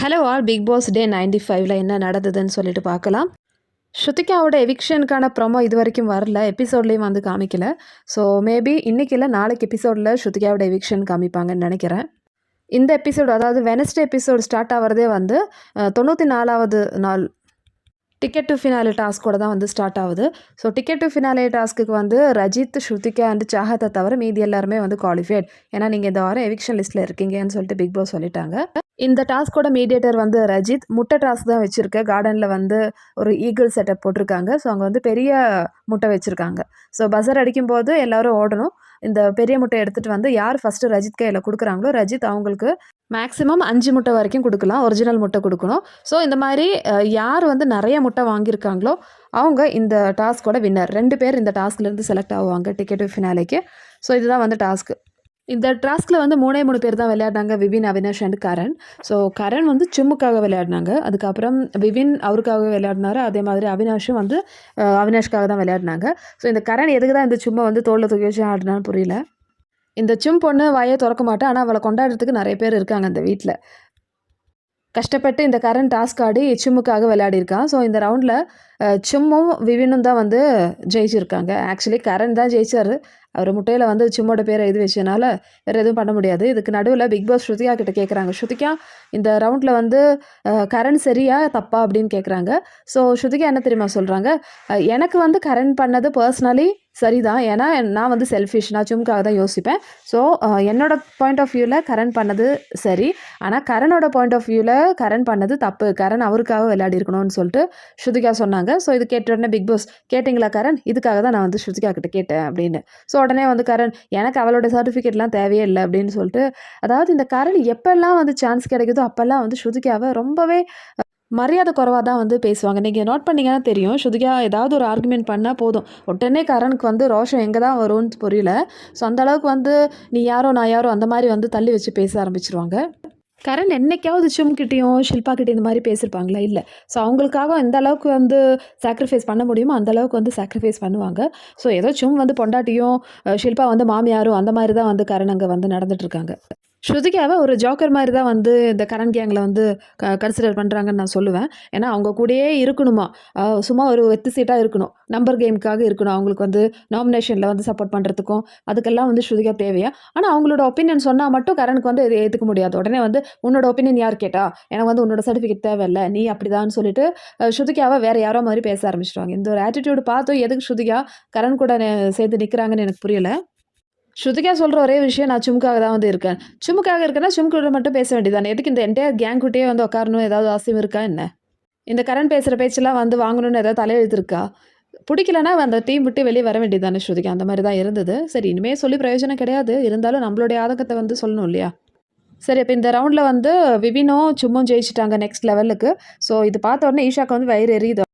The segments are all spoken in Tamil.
Hello all Bigg Boss day ninety ஃபைவ்ல என்ன நடந்ததுன்னு சொல்லிட்டு பார்க்கலாம். ஸ்ருதிகாவோட எவிக்ஷனுக்கான ப்ரொமோ இது வரைக்கும் வரல. எபிசோட்லேயும் வந்து காமிக்கல. ஸோ மேபி இன்னைக்கு இல்லை நாளைக்கு எபிசோடில் ஸ்ருதிகாவோட எவிக்ஷன் காமிப்பாங்கன்னு நினைக்கிறேன். இந்த எபிசோடு அதாவது வெனஸ்டே எபிசோடு ஸ்டார்ட் ஆகிறதே வந்து தொண்ணூற்றி நாலாவது நாள் டிக்கெட் டு ஃபினாலே டாஸ்கோட தான் வந்து ஸ்டார்ட் ஆகுது. ஸோ டிக்கெட் டு ஃபினாலே டாஸ்க்குக்கு வந்து ரஜித் ஸ்ருதிகா அண்ட் சாகத்தை தவிர மீதி எல்லாருமே வந்து குவாலிஃபைட் ஏன்னா நீங்கள் இந்த வாரம் எவிக்ஷன் லிஸ்ட்டில் இருக்கீங்கன்னு சொல்லிட்டு பிக் பாஸ் சொல்லிட்டாங்க. இந்த டாஸ்கோட மீடியேட்டர் வந்து ரஜித். முட்டை டாஸ்க் தான் வச்சுருக்க. கார்டனில் வந்து ஒரு ஈகிள் செட்டப் போட்டிருக்காங்க. ஸோ அங்கே வந்து பெரிய முட்டை வச்சுருக்காங்க. ஸோ பஸர் அடிக்கும்போது எல்லாரும் ஓடணும். இந்த பெரிய முட்டை எடுத்துகிட்டு வந்து யார் ஃபஸ்ட்டு ரஜித் கையில் கொடுக்குறாங்களோ ரஜித் அவங்களுக்கு மேக்ஸிமம் அஞ்சு முட்டை வரைக்கும் கொடுக்கலாம். ஒரிஜினல் முட்டை கொடுக்கணும். ஸோ இந்த மாதிரி யார் வந்து நிறைய முட்டை வாங்கியிருக்காங்களோ அவங்க இந்த டாஸ்கோட வின்னர் ரெண்டு பேர் இந்த டாஸ்க்லேருந்து செலக்ட் ஆகுவாங்க டிக்கெட் ஃபினாலேக்கு ஸோ இதுதான் வந்து டாஸ்க்கு இந்த டாஸ்கில் வந்து மூணே மூணு பேர் தான் விளையாடினாங்க. விபின் அவினாஷ் அண்ட் கரண். ஸோ கரண் வந்து சிம்முக்காக விளையாடினாங்க. அதுக்கப்புறம் விபின் அவருக்காக விளையாடினாரு. அதே மாதிரி அவினாஷும் வந்து அவினாஷ்காக தான் விளையாடினாங்க. ஸோ இந்த கரண் எதுக்கு தான் இந்த சும்மா வந்து தோளில் தூக்கி வச்சு ஆடினான்னு புரியல. இந்த சும் பொண்ணு வாயை திறக்க மாட்டேன் ஆனால் அவளை கொண்டாடுறதுக்கு நிறைய பேர் இருக்காங்க அந்த வீட்டில் கஷ்டப்பட்டு இந்த கரண் டாஸ்க் ஆடி சிம்முக்காக விளையாடிருக்கான் ஸோ இந்த ரவுண்டில் சிம்மும் விவினும் தான் வந்து ஜெயிச்சிருக்காங்க. ஆக்சுவலி கரண் தான் ஜெயிச்சார். அவர் முட்டையில் வந்து சும்மோட பேரை இது வச்சனால வேறு எதுவும் பண்ண முடியாது. இதுக்கு நடுவில் பிக் பாஸ் ஸ்ருதிகா கிட்ட கேட்குறாங்க ஸ்ருதிகா இந்த ரவுண்டில் வந்து கரண் சரியா தப்பா அப்படின்னு கேட்குறாங்க ஸோ ஸ்ருதிகா என்ன தெரியுமா சொல்கிறாங்க எனக்கு வந்து கரண் பண்ணது பர்சனலி சரிதான். ஏன்னா நான் வந்து செல்ஃபிஷ் நான் சும்காக தான் யோசிப்பேன். ஸோ என்னோட பாயிண்ட் ஆஃப் வியூவில் கரண் பண்ணது சரி. ஆனால் கரணோட பாயிண்ட் ஆஃப் வியூவில் கரண் பண்ணது தப்பு. கரண் அவருக்காக விளையாடி இருக்கணும்னு சொல்லிட்டு ஸ்ருதிகா சொன்னாங்க. ஸோ இது கேட்ட உடனே பிக் பாஸ் கேட்டிங்களா கரண்? இதுக்காக தான் நான் வந்து ஸ்ருதிகா கிட்ட கேட்டேன் அப்படின்னு. ஸோ உடனே வந்து கரண் எனக்கு அவளோட சர்டிஃபிகேட்லாம் தேவையே இல்லை அப்படின்னு சொல்லிட்டு அதாவது இந்த கரண் எப்பெல்லாம் வந்து சான்ஸ் கிடைக்குதோ அப்போல்லாம் வந்து ஸ்ருதிகாவை ரொம்பவே மரியாதை குறைவாக தான் வந்து பேசுவாங்க. நீங்கள் நோட் பண்ணீங்கன்னா தெரியும் ஸ்ருதிகா ஏதாவது ஒரு ஆர்குமெண்ட் பண்ணால் போதும். உடனே கரனுக்கு வந்து ரோஷம் எங்கே தான் வரும்னு புரியல. ஸோ அந்த அளவுக்கு வந்து நீ யாரோ நான் யாரோ அந்த மாதிரி வந்து தள்ளி வச்சு பேச ஆரம்பிச்சிருவாங்க. கரண் என்னைக்காவது சும்கிட்டையும் ஷில்பா கிட்டே இந்த மாதிரி பேசியிருப்பாங்களா இல்லை. ஸோ அவங்களுக்காக எந்த அளவுக்கு வந்து சாக்ரிஃபைஸ் பண்ண முடியுமோ அந்த அளவுக்கு வந்து சாக்ரிஃபைஸ் பண்ணுவாங்க. ஸோ ஏதோ சும் வந்து பொண்டாட்டியும் ஷில்பா வந்து மாமியாரும் அந்த மாதிரி தான் வந்து கரண் அங்கே வந்து நடந்துட்டு இருக்காங்க. ஸ்ருதிகாவை ஒரு ஜோக்கர் மாதிரி தான் வந்து இந்த கரண் கேங்கில் வந்து க கன்சிடர் பண்ணுறாங்கன்னு நான் சொல்லுவேன். ஏன்னா அவங்க கூடயே இருக்கணுமா? சும்மா ஒரு வெத்து சீட்டாக இருக்கணும். நம்பர் கேமுக்காக இருக்கணும். அவங்களுக்கு வந்து நாமினேஷனில் வந்து சப்போர்ட் பண்ணுறதுக்கும் அதுக்கெல்லாம் வந்து ஸ்ருதிகா தேவையா? ஆனால் அவங்களோட ஒப்பீனியன் சொன்னால் மட்டும் கரனுக்கு வந்து இதை ஏற்றுக்க முடியாது. உடனே வந்து உன்னோட ஒப்பீனியன் யார் கேட்டா? எனக்கு வந்து உன்னோட சர்டிஃபிகேட் தேவையில்லை. நீ அப்படிதான்னு சொல்லிட்டு ஸ்ருதிகாவை வேறு யாரோ மாதிரி பேச ஆரம்பிச்சிடுவாங்க இந்த ஒரு ஆட்டிடியூடு பார்த்தும் எதுக்கு ஸ்ருதிகா கரண் கூட சேர்ந்து நிற்கிறாங்கன்னு எனக்கு புரியலை. ஸ்ருதிகா சொல்கிற ஒரே விஷயம் நான் சுமுக்காக தான் வந்து இருக்கேன். சுமுக்காக இருக்கேன்னா சுமுக்கூட மட்டும் பேச வேண்டியதானே எதுக்கு இந்த என்டையர் கேங் கிட்டே வந்து உட்காரணும் ஏதாவது அவசியம் இருக்கா? என்ன? இந்த கரண் பேசுகிற பேச்செல்லாம் வந்து வாங்கணும்னு ஏதாவது தலையெழுத்திருக்கா? பிடிக்கலனா அந்த டீம் விட்டு வெளியே வர வேண்டியதானே ஸ்ருதிகா? அந்த மாதிரி தான் இருந்தது. சரி இனிமேல் சொல்லி பிரயோஜனம் கிடையாது. இருந்தாலும் நம்மளுடைய ஆதங்கத்தை வந்து சொல்லணும் இல்லையா? சரி இப்போ இந்த ரவுண்டில் வந்து விபினும் சும்மும் ஜெயிச்சிட்டாங்க நெக்ஸ்ட் லெவலுக்கு ஸோ இது பார்த்த உடனே ஈஷாக்கு வந்து வயிறு எரியுது.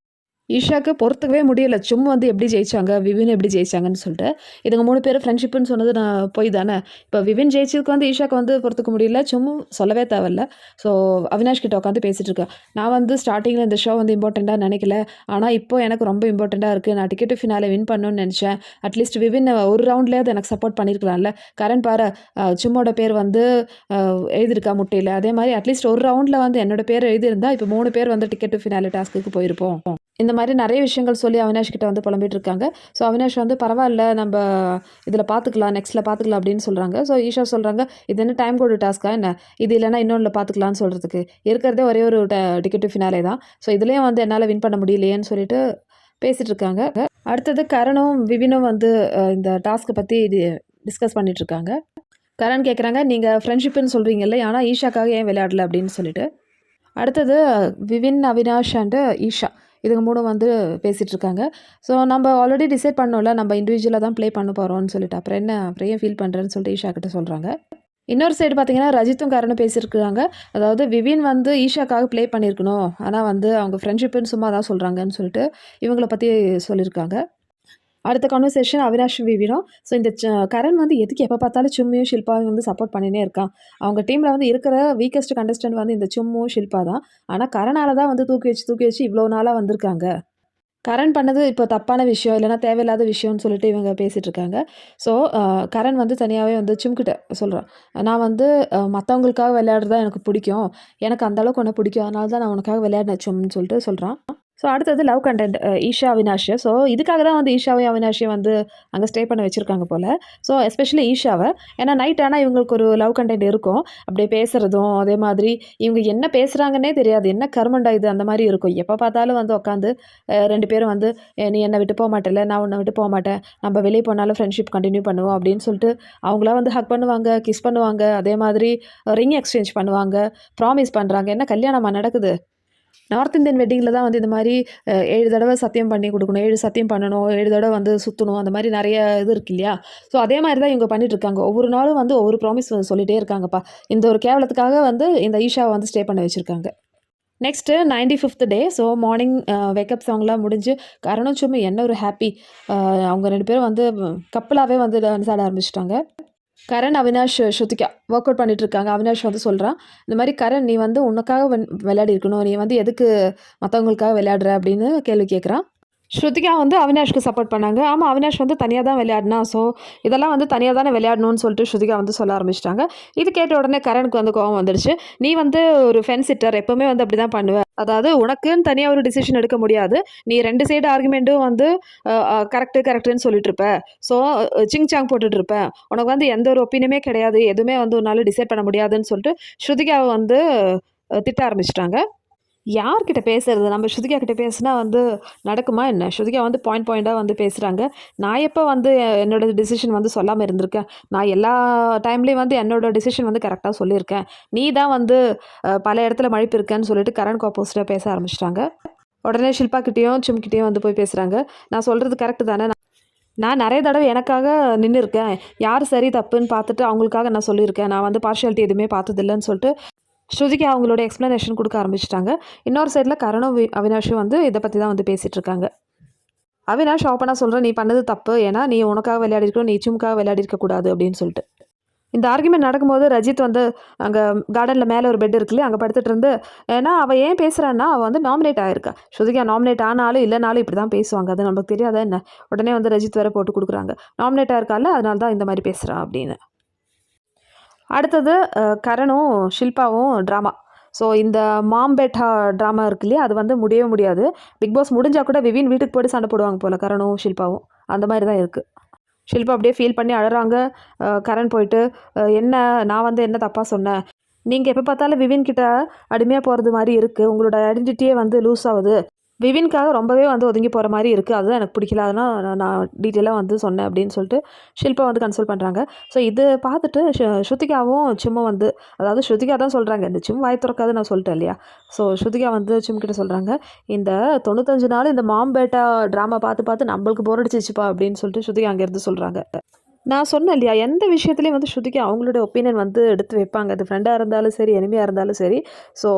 ஈஷாக்கு பொறுத்துக்கவே முடியல. சும்மா வந்து எப்படி ஜெயிச்சாங்க விவின் எப்படி ஜெயிச்சாங்கன்னு சொல்லிட்டு. இதுங்க மூணு பேர் ஃப்ரெண்ட்ஷிப்புன்னு சொன்னது நான் போய் தானே? இப்போ விவின் ஜெயிச்சதுக்கு வந்து ஈஷாக்கு வந்து பொறுத்துக்க முடியல. சும்மா சொல்லவே தேவையில்ல. ஸோ அவினாஷ் கிட்ட உட்காந்து பேசிகிட்டு இருக்கேன். நான் வந்து ஸ்டார்டிங்கில் இந்த ஷோ வந்து இம்பார்ட்டண்ட்டாக நினைக்கல. ஆனால் இப்போ எனக்கு ரொம்ப இம்பார்ட்டண்ட்டாக இருக்குது நான் டிக்கெட்டு ஃபினாலே வின் பண்ணணும்னு நினச்சேன். அட்லீஸ்ட் விவின் ஒரு ரவுண்ட்லேயாவது எனக்கு சப்போர்ட் பண்ணியிருக்கலாம்ல கரண் பாரு சும்மோட பேர் வந்து எழுதியிருக்கா முட்டையில். அதே மாதிரி அட்லீஸ்ட் ஒரு ரவுண்டில் வந்து என்னோட பேர் எழுதியிருந்தா இப்போ மூணு பேர் வந்து டிக்கெட்டு ஃபினாலே டாஸ்க்கு போயிருப்போம். இந்த மாதிரி நிறைய விஷயங்கள் சொல்லி அவினாஷ் கிட்ட வந்து புலம்பிட்டு இருக்காங்க ஸோ அவினாஷ் வந்து பரவாயில்ல நம்ம இதில் பார்த்துக்கலாம் நெக்ஸ்ட்டில் பார்த்துக்கலாம் அப்படின்னு சொல்கிறாங்க ஸோ ஈஷா சொல்கிறாங்க இது என்ன டைம் கோடு டாஸ்க்கா என்ன? இது இல்லைன்னா இன்னொன்றில் பார்த்துக்கலாம்னு சொல்கிறதுக்கு இருக்கிறதே ஒரே ஒரு டிக்கெட்டு ஃபினாலே தான். ஸோ இதுலேயும் வந்து என்னால் வின் பண்ண முடியலையேன்னு சொல்லிட்டு பேசிகிட்டு இருக்காங்க அடுத்தது கரணும் விவினும் வந்து இந்த டாஸ்க்கை பற்றி டிஸ்கஸ் பண்ணிகிட்டு இருக்காங்க கரண் கேட்குறாங்க நீங்கள் ஃப்ரெண்ட்ஷிப்புன்னு சொல்கிறீங்கல்ல ஆனால் ஈஷாக்காக ஏன் விளையாடல? அப்படின்னு சொல்லிட்டு. அடுத்தது விவின் அவினாஷ் அண்டு ஈஷா. இதுங்க மூணும் வந்து பேசிகிட்டு இருக்காங்க ஸோ நம்ம ஆல்ரெடி டிசைட் பண்ணோம்ல நம்ம இண்டிவிஜுவலாக தான் ப்ளே பண்ண போகிறோம்னு சொல்லிட்டு. அப்புறம் என்ன அப்புறம் ஏன் ஃபீல் பண்ணுறேன்னு சொல்லிட்டு ஈஷா கிட்ட சொல்கிறாங்க இன்னொரு சைடு பார்த்தீங்கன்னா ரஜித்தும் காரணம் பேசியிருக்காங்க அதாவது விவின் வந்து ஈஷாக்காக ப்ளே பண்ணியிருக்கணும். ஆனால் வந்து அவங்க ஃப்ரெண்ட்ஷிப்புன்னு சும்மா தான் சொல்கிறாங்கன்னு சொல்லிட்டு இவங்களை பற்றி சொல்லியிருக்காங்க. அடுத்த கான்வர்சேஷன் அவினாஷ் விவிடும் ஸோ இந்த ச- கரண் வந்து எதுக்கு எப்போ பார்த்தாலும் சும்மியும் ஷில்பாவையும் வந்து சப்போர்ட் பண்ணினே இருக்கான். அவங்க டீமில் வந்து இருக்கிற வீக்கஸ்ட் கண்டஸ்டன்ட் வந்து இந்த சும்மும் ஷில்பா தான். ஆனால் கரனால தான் வந்து தூக்கி வச்சு தூக்கி வச்சு இவ்வளோ நாளாக வந்திருக்காங்க. கரண் பண்ணது இப்போ தப்பான விஷயம் இல்லைன்னா தேவையில்லாத விஷயம்னு சொல்லிட்டு இவங்க பேசிகிட்டு இருக்காங்க. ஸோ கரண் வந்து தனியாகவே வந்து சிம்கிட்ட சொல்கிறான் நான் வந்து மற்றவங்களுக்காக விளையாடுறது தான் எனக்கு பிடிக்கும். எனக்கு அந்த அளவுக்கு ஒன்று பிடிக்கும். அதனால தான் நான் உனக்காக விளையாடின சும்னு சொல்லிட்டு சொல்கிறான் ஸோ அடுத்தது love content Isha Avinash. So இதுக்காக தான் வந்து ஈஷாவையும் அவினாஷையும் வந்து அங்கே ஸ்டே பண்ண வச்சுருக்காங்க போல். So especially ஈஷாவை. ஏன்னா நைட் ஆனால் இவங்களுக்கு ஒரு லவ் கண்டென்ட் இருக்கும். அப்படியே பேசுகிறதும் அதே மாதிரி இவங்க என்ன பேசுகிறாங்கன்னே தெரியாது. என்ன கர்மண்டா இது அந்த மாதிரி இருக்கும். எப்போ பார்த்தாலும் வந்து உட்காந்து ரெண்டு பேரும் வந்து நீ என்னை விட்டு போக மாட்டேல நான் உன்னை விட்டு போக மாட்டேன். நம்ம வெளியே போனாலும் ஃப்ரெண்ட்ஷிப் கண்டினியூ பண்ணுவோம். அப்படின்னு சொல்லிட்டு அவங்களா வந்து ஹக் பண்ணுவாங்க கிஸ் பண்ணுவாங்க. அதே மாதிரி ரிங் எக்ஸ்சேஞ்ச் பண்ணுவாங்க. ப்ராமிஸ் பண்ணுறாங்க என்ன கல்யாணமாக நடக்குது? நார்த் இந்தியன் வெட்டிங்கில் தான் வந்து இந்த மாதிரி ஏழு தடவை சத்தியம் பண்ணி கொடுக்கணும் ஏழு சத்தியம் பண்ணணும் ஏழு தடவை வந்து சுற்றணும் அந்த மாதிரி நிறைய இது இருக்கு இல்லையா? ஸோ அதே மாதிரி தான் இவங்க பண்ணிட்டு இருக்காங்க. ஒவ்வொரு நாளும் வந்து ஒவ்வொரு ப்ராமிஸ் சொல்லிகிட்டே இருக்காங்கப்பா. இந்த ஒரு கேவலத்துக்காக வந்து இந்த ஈஷாவை வந்து ஸ்டே பண்ண வச்சுருக்காங்க. Next ninety fifth day so morning wake up சாங்லாம் முடிஞ்சு கரணம் சும்மா என்ன ஒரு ஹாப்பி அவங்க ரெண்டு பேரும் வந்து கப்பலாகவே வந்து டான்ஸ் ஆட ஆரம்பிச்சிட்டாங்க. கரண் அவினாஷ் ஸ்ருதிகா ஒர்க் அவுட் பண்ணிட்டு இருக்காங்க அவினாஷ் வந்து சொல்கிறான் இந்த மாதிரி கரண் நீ வந்து உனக்காக விளையாடி இருக்கணும் நீ வந்து எதுக்கு மற்றவங்களுக்காக விளையாடுற அப்படின்னு கேள்வி கேட்குறான் ஸ்ருதிகா வந்து அவினாஷ்க்கு சப்போர்ட் பண்ணாங்க. ஆமாம் அவினாஷ் வந்து தனியாக தான் விளையாடினா ஸோ இதெல்லாம் வந்து தனியாக தானே விளையாடணும்னு சொல்லிட்டு ஸ்ருதிகா வந்து சொல்ல ஆரம்பிச்சிட்டாங்க. இது கேட்ட உடனே கரனுக்கு வந்து கோவம் வந்துடுச்சு நீ வந்து ஒரு ஃபென் சிட்டர் எப்போவுமே வந்து அப்படி தான் பண்ணுவ. அதாவது உனக்குன்னு தனியாக ஒரு டிசிஷன் எடுக்க முடியாது. நீ ரெண்டு சைடு ஆர்குமெண்ட்டும் வந்து கரெக்டு கரெக்டுன்னு சொல்லிட்டு இருப்ப. ஸோ சிங் சாங் போட்டுட்டு இருப்பேன் உனக்கு வந்து எந்த ஒரு ஒப்பீனியுமே கிடையாது. எதுவுமே வந்து உன்னால் டிசைட் பண்ண முடியாதுன்னு சொல்லிட்டு ஸ்ருதிகாவை வந்து திட்ட ஆரம்பிச்சிட்டாங்க. யார்கிட்ட பேசுறது? நம்ம ஸ்ருதிகா கிட்ட பேசுனா வந்து நடக்குமா என்ன? ஸ்ருதிகா வந்து பாயிண்ட் பாயிண்டாக வந்து பேசுகிறாங்க நான் எப்போ வந்து என்னோட டிசிஷன் வந்து சொல்லாமல் இருந்திருக்கேன்? நான் எல்லா டைம்லேயும் வந்து என்னோட டிசிஷன் வந்து கரெக்டாக சொல்லியிருக்கேன். நீ தான் வந்து பல இடத்துல மழிப்பு இருக்கேன்னு சொல்லிட்டு கரண்ட் ஆப்போசிட்டாக பேச ஆரம்பிச்சிட்டாங்க. உடனே ஷில்பா கிட்டேயும் சிம்கிட்டேயும் வந்து போய் பேசுகிறாங்க நான் சொல்கிறது கரெக்டு தானே? நான் நிறைய தடவை எனக்காக நின்று இருக்கேன் யார் சரி தப்புன்னு பார்த்துட்டு அவங்களுக்காக நான் சொல்லியிருக்கேன். நான் வந்து பார்ஷியாலிட்டி எதுவுமே பார்த்ததில்லைன்னு சொல்லிட்டு ஸ்ருதிக்கு அவங்களோட எக்ஸ்ப்ளனேஷன் கொடுக்க ஆரம்பிச்சிட்டாங்க. இன்னொரு சைடில் கரணும் வி- அவினாஷும் வந்து இதை பற்றி தான் வந்து பேசிகிட்டு இருக்காங்க. அவினாஷ் ஓப்பனாக சொல்கிறேன் நீ பண்ணது தப்பு. ஏன்னா நீ உனக்காக விளையாடி இருக்கணும் நீ சும்காக விளையாடி இருக்கக்கூடாது அப்படின்னு சொல்லிட்டு. இந்த ஆர்குமெண்ட் நடக்கும்போது ரஜித் வந்து அங்கே கார்டனில் மேலே ஒரு பெட் இருக்குல்லையே அங்கே படுத்துட்டு இருந்து ஏன்னா அவள் ஏன் பேசுகிறான்னா அவள் வந்து நாமினேட் ஆயிருக்கா. ஸ்ருதிகா நாமினேட் ஆனாலும் இல்லைனாலும் இப்படி தான் பேசுவாங்க. அது நமக்கு தெரியாதா என்ன? உடனே வந்து ரஜித் வேற போட்டு கொடுக்குறாங்க. நாமினேட் ஆயிருக்கால அதனால தான் இந்த மாதிரி பேசுகிறான் அப்படின்னு. அடுத்தது கரணும் ஷில்பாவும் ட்ராமா ஸோ இந்த மாம்பேட்டா ட்ராமா இருக்கு இல்லையா அது வந்து முடியவே முடியாது. பிக் பாஸ் முடிஞ்சால் கூட விவின் வீட்டுக்கு போய்ட்டு சண்டை போடுவாங்க போல் கரணும் ஷில்பாவும். அந்த மாதிரி தான் இருக்குது ஷில்பா அப்படியே ஃபீல் பண்ணி அழுறாங்க. கரண் போயிட்டு என்ன நான் வந்து என்ன தப்பாக சொன்னேன்? நீங்கள் எப்போ பார்த்தாலும் விவின் கிட்ட அடிமையாக போகிறது மாதிரி இருக்குது உங்களோட ஐடென்டிட்டியே வந்து லூஸ் ஆகுது. விவின்காக ரொம்பவே வந்து ஒதுங்கி போகிற மாதிரி இருக்குது அதுதான் எனக்கு பிடிக்கல. அதனால் நான் நான் டீட்டெயிலாக வந்து சொன்னேன் அப்படின்னு சொல்லிட்டு ஷில்பா வந்து கன்சல்ட் பண்ணுறாங்க ஸோ இது பார்த்துட்டு ஷு- ஸ்ருதிகாவும் சிம்மும் வந்து அதாவது ஸ்ருதிகா தான் சொல்கிறாங்க இந்த சிம் வாய் திறக்காது நான் சொல்லிட்டேன் இல்லையா? ஸோ ஸ்ருதிகா வந்து சிம் கிட்ட சொல்கிறாங்க இந்த தொண்ணூத்தஞ்சு நாள் இந்த மாம்பேட்டா ட்ராமா பார்த்து பார்த்து நம்மளுக்கு போர் அடிச்சிச்சுப்பா அப்படின்னு சொல்லிட்டு ஸ்ருதிகா அங்கேருந்து சொல்கிறாங்க நான் சொன்னேன் இல்லையா எந்த விஷயத்துலையும் வந்து ஸ்ருதிக்கு அவங்களோட ஒப்பீனியன் வந்து எடுத்து வைப்பாங்க. அது ஃப்ரெண்டாக இருந்தாலும் சரி எனிமையாக இருந்தாலும் சரி. ஸோ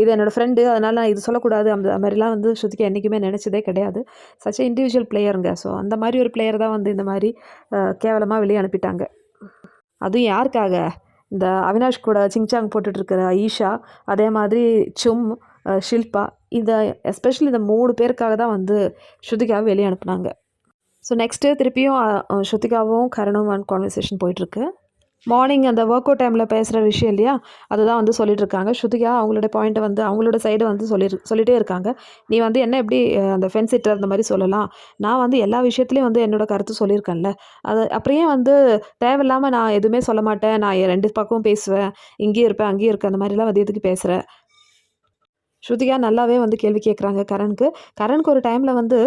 இது என்னோடய ஃப்ரெண்டு அதனால் நான் இது சொல்லக்கூடாது. அந்த மாதிரிலாம் வந்து ஸ்ருதிக்கு என்றைக்குமே நினச்சதே கிடையாது. சச் இண்டிவிஜுவல் பிளேயருங்க ஸோ அந்த மாதிரி ஒரு பிளேயர் தான் வந்து இந்த மாதிரி கேவலமாக வெளியே அனுப்பிட்டாங்க. அதுவும் யாருக்காக? இந்த அவினாஷ் கூட சிங்சாங் போட்டுட்ருக்கிற ஈஷா அதே மாதிரி சும் ஷில்பா இந்த எஸ்பெஷலி இந்த மூணு பேருக்காக தான் வந்து ஸ்ருதிக்காக வெளியே அனுப்புனாங்க. ஸோ நெக்ஸ்ட்டு திருப்பியும் ஸ்ருத்திகாவும் ஸ்ருதிகாவும் கரணும் அண்ட் கான்வர்சேஷன் போயிட்டுருக்கு. மார்னிங் அந்த ஒர்க் அவுட் டைமில் பேசுகிற விஷயம் இல்லையா? அதுதான் வந்து சொல்லிட்டு இருக்காங்க ஸ்ருதிகா அவங்களோட பாயிண்ட்டை வந்து அவங்களோட சைடு வந்து சொல்லி சொல்லிகிட்டே இருக்காங்க. நீ வந்து என்ன எப்படி அந்த ஃபென்ஸ் சிட்டர் அந்த மாதிரி சொல்லலாம்? நான் வந்து எல்லா விஷயத்துலையும் வந்து என்னோட கருத்து சொல்லியிருக்கேன்ல. அது அப்படியே வந்து தேவையில்லாமல் நான் எதுவுமே சொல்ல மாட்டேன். நான் ரெண்டு பக்கமும் பேசுவேன். இங்கேயும் இருப்பேன் அங்கேயும் இருப்பேன். அந்த மாதிரிலாம் வந்து எதுக்கு பேசுகிறேன் ஸ்ருதிகா நல்லாவே வந்து கேள்வி கேட்குறாங்க கரனுக்கு. கரனுக்கு ஒரு டைமில் வந்து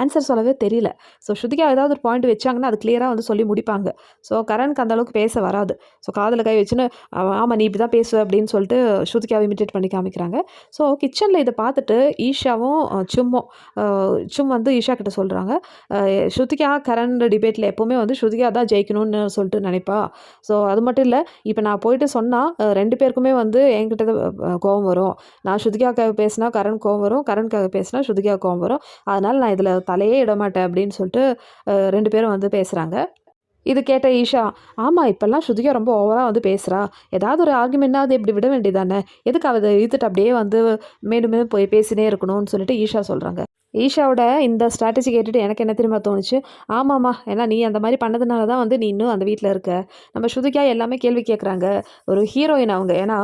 ஆன்சர் சொல்லவே தெரியல. ஸோ ஸ்ருதிகா ஏதாவது ஒரு பாயிண்ட் வச்சாங்கன்னா அது கிளியராக வந்து சொல்லி முடிப்பாங்க. ஸோ கரனுக்கு அந்த அளவுக்கு பேச வராது. ஸோ காதில் கை வச்சுன்னு ஆமாம் நீ இப்படி தான் பேசுவ அப்படின்னு சொல்லிட்டு ஸ்ருதிகாவை இமிட்டேட் பண்ணி காமிக்கிறாங்க. ஸோ கிச்சனில் இதை பார்த்துட்டு ஈஷாவும் சும்மும் சும் வந்து ஈஷா கிட்ட சொல்கிறாங்க ஸ்ருதிகா கரண் டிபேட்டில் எப்போவுமே வந்து ஸ்ருதிகா தான் ஜெயிக்கணும்னு சொல்லிட்டு நினைப்பா. ஸோ அது மட்டும் இல்லை இப்போ நான் போயிட்டு சொன்னால் ரெண்டு பேருக்குமே வந்து என்கிட்ட தான், கோவம் வரும். நான் ஸ்ருதிகாக்காக பேசினா கரண் கோவம் வரும் கரண்காக பேசினா ஸ்ருதிகா கோவம் வரும். அதனால் நான் இதில் தலையே இட மாட்டேன் அப்படின்னு சொல்லிட்டு ரெண்டு பேரும் வந்து பேசுகிறாங்க இது கேட்ட ஈஷா ஆமாம் இப்போல்லாம் ஸ்ருதிகா ரொம்ப ஓவராக வந்து பேசுகிறா ஏதாவது ஒரு ஆர்குமெண்ட்னா அது இப்படி விட வேண்டியதானே? எதுக்கு அவ அதை இழுத்துட்டு அப்படியே வந்து மேலும் மேலும் போய் பேசினே இருக்கணும்னு சொல்லிட்டு ஈஷா சொல்கிறாங்க ஈஷாவோட இந்த ஸ்ட்ராட்டஜி கேட்டுட்டு எனக்கு என்ன தெரியுமா தோணுச்சு? ஆமாம்மா ஏன்னா நீ அந்த மாதிரி பண்ணதுனால தான் வந்து நீ இன்னும் அந்த வீட்டில் இருக்க. நம்ம ஸ்ருதிக்கா எல்லாமே கேள்வி கேட்குறாங்க ஒரு ஹீரோயின் அவங்க. ஏன்னா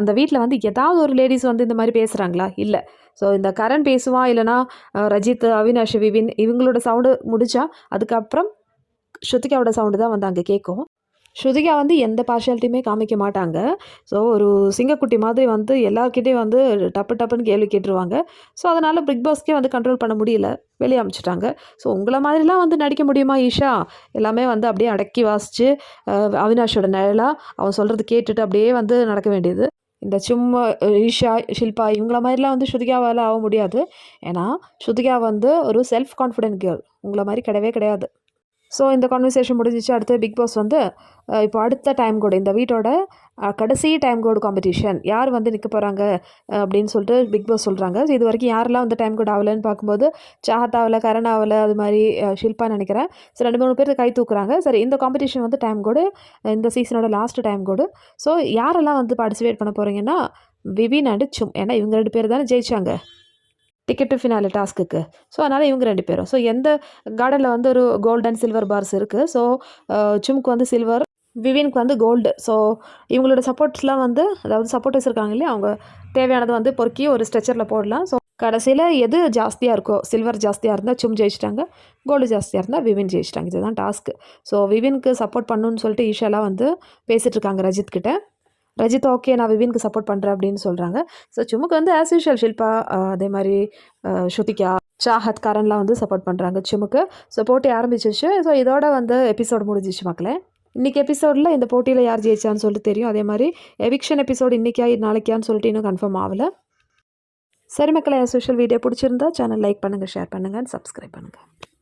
அந்த வீட்டில் வந்து ஏதாவது ஒரு லேடிஸ் வந்து இந்த மாதிரி பேசுகிறாங்களா இல்லை. ஸோ இந்த கரண் பேசுவான் இல்லைனா ரஜித் அவினாஷ் விவின் இவங்களோட சவுண்டு முடிச்சா அதுக்கப்புறம் ஸ்ருதிகாவோட சவுண்டு தான் வந்து அங்கே கேட்கும். ஸ்ருதிகா வந்து எந்த பார்ஷாலிட்டியுமே காமிக்க மாட்டாங்க. ஸோ ஒரு சிங்கக்குட்டி மாதிரி வந்து எல்லார்கிட்டேயும் வந்து டப்பு டப்புன்னு கேள்வி கேட்டுருவாங்க. ஸோ அதனால் பிக் பாஸ்க்கே வந்து கண்ட்ரோல் பண்ண முடியல. வெளியே அமைச்சிட்டாங்க. ஸோ உங்களை மாதிரிலாம் வந்து நடிக்க முடியுமா ஈஷா? எல்லாமே வந்து அப்படியே அடக்கி வாசித்து அவினாஷோட நிழலாக அவன் சொல்கிறது கேட்டுட்டு அப்படியே வந்து நடக்க வேண்டியது. இந்த சும்மா ஈஷா ஷில்பா இவங்கள மாதிரிலாம் வந்து ஸ்ருதிகாவால் ஆக முடியாது. ஏன்னா ஸ்ருதிகா வந்து ஒரு செல்ஃப் கான்ஃபிடென்ட் கேர்ள் உங்களை மாதிரி கிடையவே கிடையாது. ஸோ இந்த கான்வர்சேஷன் முடிஞ்சிச்சு. அடுத்து பிக் பாஸ் வந்து இப்போ அடுத்த டைம் கோடு இந்த வீட்டோட கடைசி டைம் கோடு காம்படிஷன் யார் வந்து நிற்க போகிறாங்க அப்படின்னு சொல்லிட்டு பிக் பாஸ் சொல்கிறாங்க இது வரைக்கும் யாரெல்லாம் வந்து டைம் கோட் ஆகலைன்னு பார்க்கும்போது சாஹத் ஆகலை கரண் ஆகலை அது மாதிரி ஷில்பா நினைக்கிறேன். சரி ரெண்டு மூணு பேர் கை தூக்குறாங்க. சரி இந்த காம்படிஷன் வந்து டைம் கோடு இந்த சீசனோட லாஸ்ட் டைம் கோடு ஸோ யாரெல்லாம் வந்து பார்ட்டிசிபேட் பண்ண போகிறீங்கன்னா விவின் அண்டு சும். ஏன்னா இவங்க ரெண்டு பேர் தானே ஜெயிச்சாங்க. டிக்கெட் டு ஃபினாலே டாஸ்க்குக்கு ஸோ அதனால் இவங்க ரெண்டு பேரும். ஸோ எந்த கார்டனில் வந்து ஒரு கோல்டு அண்ட் சில்வர் பார்ஸ் இருக்குது ஸோ சும்க்கு வந்து சில்வர் விவினுக்கு வந்து கோல்டு ஸோ இவங்களோட சப்போர்ட்ஸ்லாம் வந்து அதாவது சப்போர்ட்டர்ஸ் இருக்காங்க இல்லையா அவங்க தேவையானது வந்து பொறுக்கி ஒரு ஸ்ட்ரெச்சரில் போடலாம். ஸோ கடைசியில் எது ஜாஸ்தியாக இருக்கோ சில்வர் ஜாஸ்தியாக இருந்தால் சும் ஜெயிச்சிட்டாங்க கோல்டு ஜாஸ்தியாக இருந்தால் விவின் ஜெயிச்சிட்டாங்க. இதுதான் டாஸ்க்கு ஸோ விவினுக்கு சப்போர்ட் பண்ணுன்னு சொல்லிட்டு ஈஷாலாம் வந்து பேசிகிட்டு இருக்காங்க ரஜித் கிட்ட. ரஜித் ஓகே நான் விவினுக்கு சப்போர்ட் பண்ணுறேன் அப்படின்னு சொல்கிறாங்க ஸோ சுமுக்கு வந்து ஆஸ் யூஷுவல் ஷில்பா அதே மாதிரி ஸ்ருதிகா சாஹத் கரன்லாம் வந்து சப்போர்ட் பண்ணுறாங்க சுமுக்கு. ஸோ போட்டி ஆரம்பிச்சிச்சு. ஸோ இதோட வந்து எபிசோடு முடிஞ்சிச்சு மக்களே. இன்றைக்கி எபிசோடில் இந்த போட்டியில் யார் ஜெயிச்சான்னு சொல்லிட்டு தெரியும். அதே மாதிரி எவிக்ஷன் எபிசோடு இன்றைக்கா நாளைக்கான்னு சொல்லிட்டு இன்னும் கன்ஃபார்ம் ஆகலை. சரி மக்களே சோஷியல் வீடியோ பிடிச்சிருந்தா சேனல் லைக் பண்ணுங்கள் ஷேர் பண்ணுங்கள் சப்ஸ்கிரைப் பண்ணுங்கள்